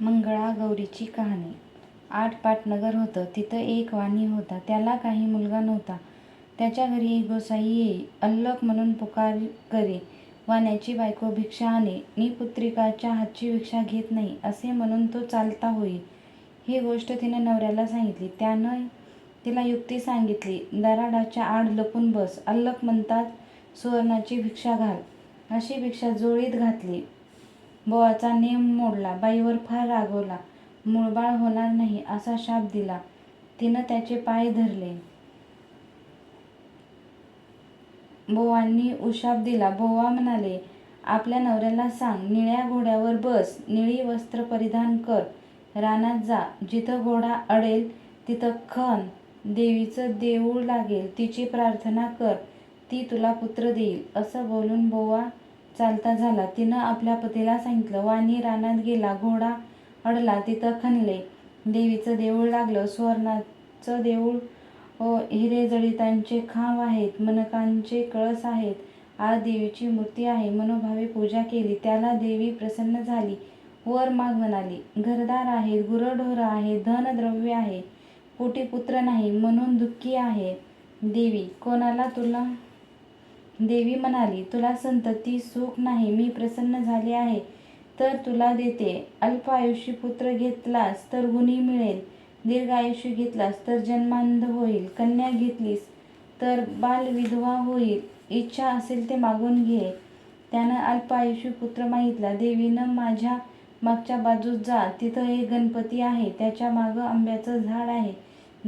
मंगळागौरीची कहाणी. आठ पाटनगर होतं तिथं एक वाणी होता त्याला काही मुलगा नव्हता. त्याच्या घरी एक गोसाई येई अल्लक म्हणून पुकार करे वाण्याची बायको भिक्षा आणे नि पुत्रिकाच्या हातची भिक्षा घेत नाही असे म्हणून तो चालता होई. ही गोष्ट तिनं नवऱ्याला सांगितली. त्यानं तिला युक्ती सांगितली दराडाच्या आड लपून बस अल्लक म्हणतात सुवर्णाची भिक्षा घाल. अशी भिक्षा जोळीत घातली. बोवाचा नेम मोडला बाईवर फार रागवला मूळबाळ होणार नाही असा शाप दिला. तिनं त्याचे पाय धरले. बोवांनी उशाप दिला. बोवा म्हणाले आपल्या नवऱ्याला सांग निळ्या घोड्यावर बस निळी वस्त्र परिधान कर. रानात जा जिथं घोडा अडेल तिथं खण देवीचं देऊळ लागेल तिची प्रार्थना कर. ती तुला पुत्र देईल. असं बोलून बोवा चालता झाला. तिनं आपल्या पतीला सांगितलं वाणी रानात गेला घोडा अडला तिथं खणले. देवीचं देऊळ लागलं सुवर्णाचं देऊळ हिरे जडितांचे खांब आहेत मनकांचे कळस आहेत. आज देवीची मूर्ती आहे मनोभावे पूजा केली. त्याला देवी प्रसन्न झाली. वर माग म्हणाली घरदार आहेत गुरढोरं आहे धन द्रव्य आहे. पोटी पुत्र नाही म्हणून दुःखी आहे. देवी कोणाला तुला देवी म्हणाली तुला संतती सुख नाही मी प्रसन्न झाले आहे. तर तुला देते. अल्प आयुष्य पुत्र घेतलास तर गुणी मिळेल. दीर्घ आयुष्य घेतलास तर जन्मांध होईल. कन्या घेतलीस तर बालविधवा होईल. इच्छा असेल ते मागून घे. त्यानं अल्प आयुष्य पुत्र मागितला. देवीनं माझ्या मागच्या बाजूस जा. तिथं एक गणपती आहे. त्याच्या मागं आंब्याचं झाड आहे.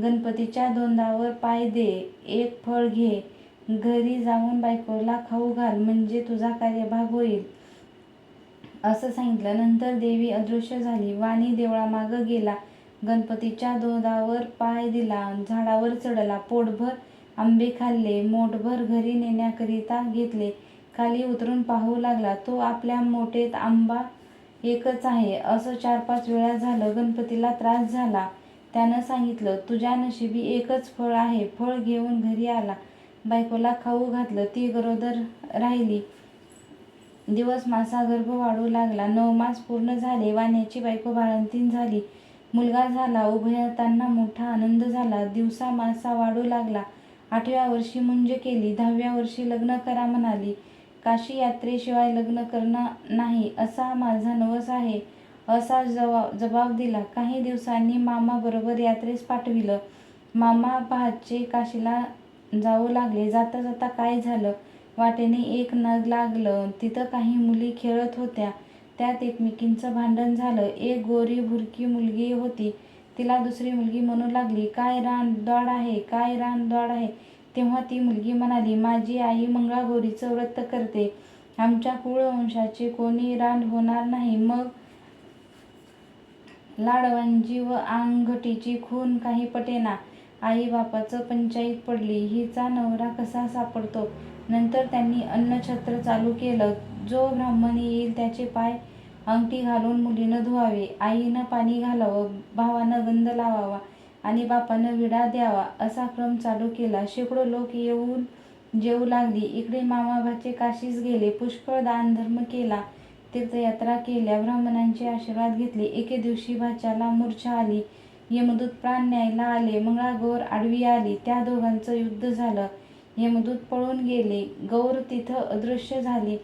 गणपतीच्या दोंदावर पाय दे. एक फळ घे. घरी जाऊन बायकोला खाऊ घाल म्हणजे तुझा कार्यभाग होईल. असं सांगितलं नंतर देवी अदृश्य झाली. वाणी देवळामागं गेला. गणपतीच्या दोदावर पाय दिला. झाडावर चढला. पोटभर आंबे खाल्ले. मोठभर घरी नेण्याकरिता घेतले. खाली उतरून पाहू लागला तो आपल्या मोठेत आंबा एकच आहे. असं चार पाच वेळा झालं. गणपतीला त्रास झाला. त्यानं सांगितलं तुझ्या नशिबी एकच फळ आहे. फळ घेऊन घरी आला. बायकोला खाऊ घातलं ती गरोदर राहिली. दिवस मासा गर्भ वाढू लागला. नऊ मास पूर्ण झाले. वाण्याची बायको बाळंतीन झाली. मुलगा झाला. उभयतांना मोठा आनंद झाला. दिवसा मासा वाढू लागला. आठव्या वर्षी मुंज केली. दहाव्या वर्षी लग्न करा म्हणाली. काशी यात्रेशिवाय लग्न करणं नाही असा माझा नवस आहे. असा जवाब जबाब दिला. काही दिवसांनी मामाबरोबर यात्रेस पाठविलं. मामा पहाचे काशीला जाऊ लागले. जाता जाता काय झालं? वाटेने एक नग लागलं. तिथं काही मुली खेळत होत्या. त्यात एकमेकींचं भांडण झालं. एक गोरी भुरकी मुलगी होती. तिला दुसरी मुलगी म्हणू लागली काय रान आहे? काय रान आहे? तेव्हा ती मुलगी म्हणाली माझी आई मंगळागौरीचं व्रत करते. आमच्या कुळवंशाचे कोणी रान होणार नाही. मग लाडवांची व आंगठीची खून काही पटेना. आई बापाचं पंचाईत पडली. हिचा नवरा कसा सापडतो? नंतर त्यांनी अन्नछत्र चालू केलं. जो ब्राह्मण येईल त्याचे पाय अंगठी घालून मुलीनं धुवावे. आईनं पाणी घालावं भावानं गंध लावावा आणि बापानं विडा द्यावा असा क्रम चालू केला. शेकडो लोक येऊन जेवू लागली. इकडे मामाभाचे काशीस गेले. पुष्कळ दान धर्म केला. तीर्थयात्रा केल्या. ब्राह्मणांचे आशीर्वाद घेतले. एके दिवशी भाच्याला मूर्छा आली. यमदूत प्राण न्यायला आले. मंगळागौर आडवी आली. त्या दोघांचं युद्ध झालं. यमदूत पळून गेले. गौर तिथं अदृश्य झाली.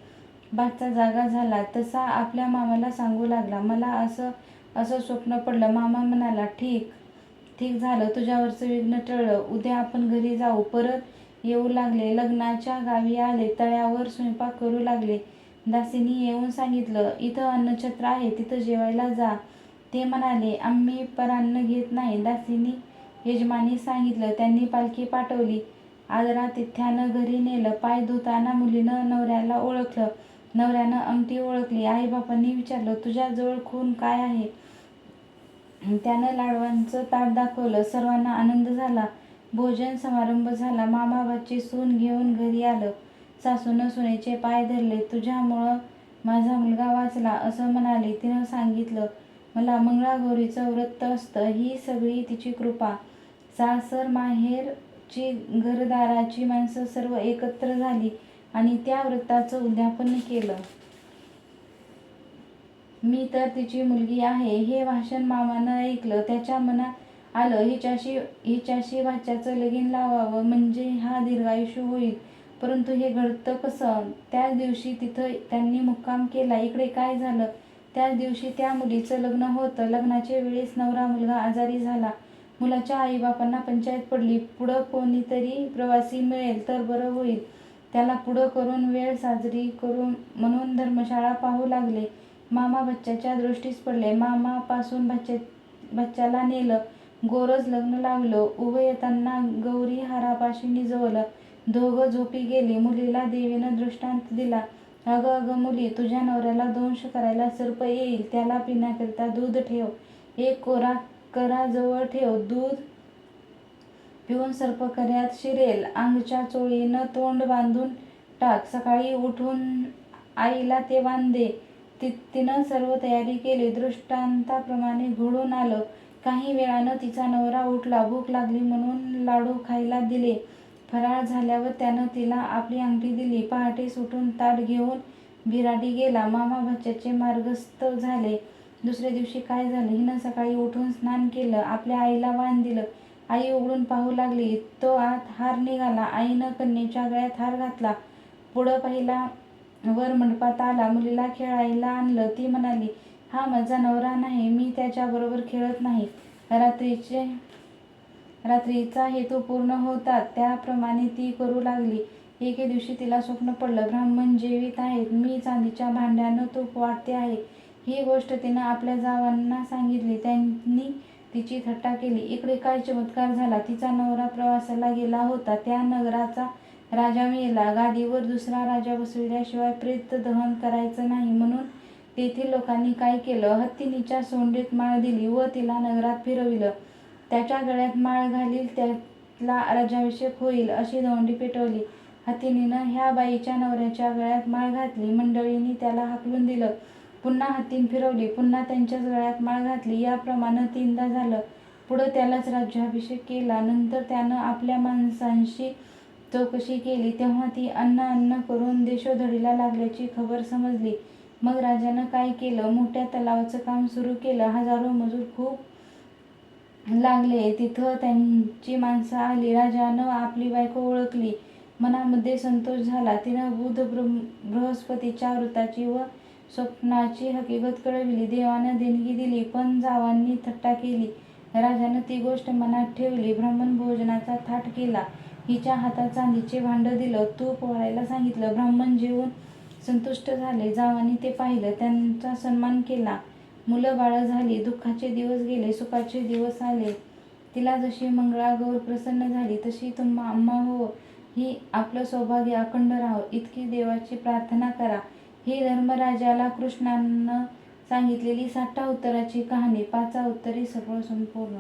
बादचा जागा झाला. तसा आपल्या मामाला सांगू लागला. मला असं असं स्वप्न पडलं. मामा म्हणाला ठीक ठीक झालं. तुझ्यावरचं विघ्न टळलं. उद्या आपण घरी जाऊ. परत येऊ लागले. लग्नाच्या गावी आले. तळ्यावर स्वयंपाक करू लागले. दासीनी येऊन सांगितलं इथं अन्नछत्र आहे. तिथं जेवायला जा. ते म्हणाले आम्ही परान्न घेत नाही. दासीनी यजमानी सांगितलं त्यांनी पालखी पाठवली. आदरा तिथ्यानं घरी नेलं पाय धुताना मुलीनं नवऱ्याला ओळखलं. नवऱ्यानं अंगठी ओळखली. आईबापांनी विचारलं तुझ्याजवळ खून काय आहे? त्यानं लाडवांचं ताट दाखवलं. सर्वांना आनंद झाला. भोजन समारंभ झाला. मामाबाची सून घेऊन घरी आलं. सासूनं सुनेचे पाय धरले. तुझ्यामुळं माझा मुलगा वाचला असं म्हणाले. तिनं सांगितलं मला मंगळागौरीचं व्रत असतं. ही सगळी तिची कृपा. सासर माहेरची घरदाराची माणसं सर्व एकत्र झाली आणि त्या व्रताचं उद्यापन केलं. मी तर तिची मुलगी आहे. हे भाषण मामानं ऐकलं. त्याच्या मनात आलं हिच्याशी हिच्याशी भाच्याचं लगीन लावावं म्हणजे हा दीर्घायुष्य होईल. परंतु हे घडतं कसं? त्याच दिवशी तिथं त्यांनी मुक्काम केला. इकडे काय झालं? त्याच दिवशी त्या मुलीचं लग्न होतं. लग्नाच्या वेळेस नवरा मुलगा आजारी झाला. मुलाच्या आईबापांना पंचायत पडली. पुढं कोणीतरी प्रवासी मिळेल तर बरं होईल. त्याला पुढं करून वेळ साजरी करून म्हणून धर्मशाळा पाहू लागले. मामा बच्च्याच्या दृष्टीस पडले. मामापासून बच्चे बच्च्याला नेलं. गोरज लग्न लागलं. उभं येताना गौरी हारापाशी निजवलं. दोघं झोपी गेली. मुलीला देवीनं दृष्टांत दिला. अगं अगं मुली तुझ्या नवऱ्याला दंश करायला सर्प येईल त्याला पिण्याकरिता दूध ठेव. एक कोरा करा जवळ ठेव दूध पिऊन सर्प कर्यात शिरेल. अंगच्या चोळीनं तोंड बांधून टाक. सकाळी उठून आईला ते बांधे. ति तिनं सर्व तयारी केली. दृष्टांताप्रमाणे घडून आलं. काही वेळानं तिचा नवरा उठला. भूक लागली म्हणून लाडू खायला दिले. फराळ झाल्यावर त्यानं तिला आपली अंगठी दिली. पहाटे सुटून ताट घेऊन बिराडी गेला. मामा भाच्याचे मार्गस्थ झाले. दुसऱ्या दिवशी काय झालं? हिनं सकाळी उठून स्नान केलं. आपल्या आईला वाण दिलं. आई उघडून पाहू लागली. तो आत हार निघाला. आईनं कन्येच्या गळ्यात हार घातला. पुढं पाहिला वर मंडपात आला. मुलीला खेळायला आणलं. ती म्हणाली हा माझा नवरा नाही. मी त्याच्याबरोबर खेळत नाही. रात्रीचे रात्रीचा हेतू पूर्ण होतात त्याप्रमाणे ती करू लागली. एके दिवशी तिला स्वप्न पडलं ब्राह्मण जेवित आहेत मी चांदीच्या भांड्यानं तूप वाटते आहे. ही गोष्ट तिनं आपल्या जावांना सांगितली त्यांनी तिची थट्टा केली. इकडे काय चमत्कार झाला तिचा नवरा प्रवासाला गेला होता त्या नगराचा राजा मेला. गादीवर दुसरा राजा बसविल्याशिवाय प्रेत दहन करायचं नाही म्हणून तेथील लोकांनी काय केलं? हत्तीनीच्या सोंडीत माळ दिली व तिला नगरात फिरविलं. त्याच्या गळ्यात माळ घालील त्यातला राज्याभिषेक होईल अशी दौंडी पेटवली. हत्तीनीनं ह्या बाईच्या नवऱ्याच्या गळ्यात माळ घातली. मंडळींनी त्याला हाकलून दिलं. पुन्हा हत्तीन फिरवली. पुन्हा त्यांच्याच गळ्यात माळ घातली. याप्रमाणे तीनदा झालं. पुढं त्यालाच राज्याभिषेक केला. नंतर त्यानं आपल्या माणसांशी चौकशी केली. तेव्हा ती अन्न अन्न करून देशोधडीला लागल्याची खबर समजली. मग राजानं काय केलं? मोठ्या तलावाचं काम सुरू केलं. हजारो मजूर खूप लागले तिथं त्यांची माणसं आली राजानं आपली बायको ओळखली. मनामध्ये संतोष झाला. तिनं बुध बृहस्पतीच्या वृत्ताची व स्वप्नाची हकीकत कळविली. देवानं देणगी दिली पण जावांनी थट्टा केली. राजानं ती गोष्ट मनात ठेवली. ब्राह्मण भोजनाचा थाट केला. हिच्या हातात चांदीचे भांडं दिलं. तूप वाळायला सांगितलं. ब्राह्मण जेवून संतुष्ट झाले. जावांनी ते पाहिलं. त्यांचा सन्मान केला. मुलं बाळं झाली दुःखाचे दिवस गेले सुखाचे दिवस आले. तिला जशी मंगळागौर प्रसन्न झाली तशी तुम्हा अम्मा हो ही आपलं सौभाग्य अखंड राहो. इतकी देवाची प्रार्थना करा. ही धर्मराजाला कृष्णानं सांगितलेली साठा उत्तराची कहाणी पाचा उत्तरी सगळं संपूर्ण.